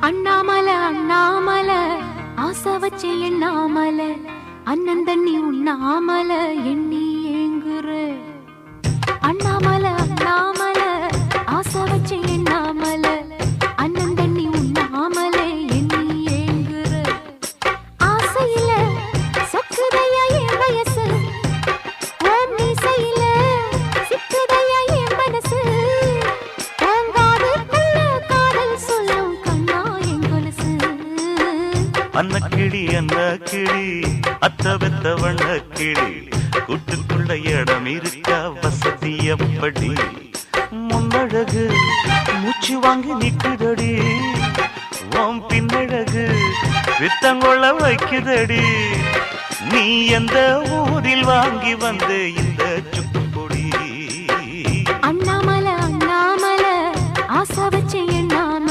அண்ணாமல அண்ணாமல ஆசை வச்சு எண்ணாமல. அண்ணன் தண்ணி உண்ணாமல எண்ணி அன்ன கிளி அன்ன கிளி அத்த வெத்த வண்ண கிளி. கூட்டுக்குள்ள இடம் இருக்க வசதி எப்படி? முன்னழகு மூச்சு வாங்கி நிக்குதடி. ஓம் பின்னழகு வித்தங்கொள்ள வைக்குதடி. நீ எந்த ஊரில் வாங்கி வந்து இந்த சுக்கு பொடி அண்ணாமல அண்ணாமல ஆசை வச்சு எண்ணாமல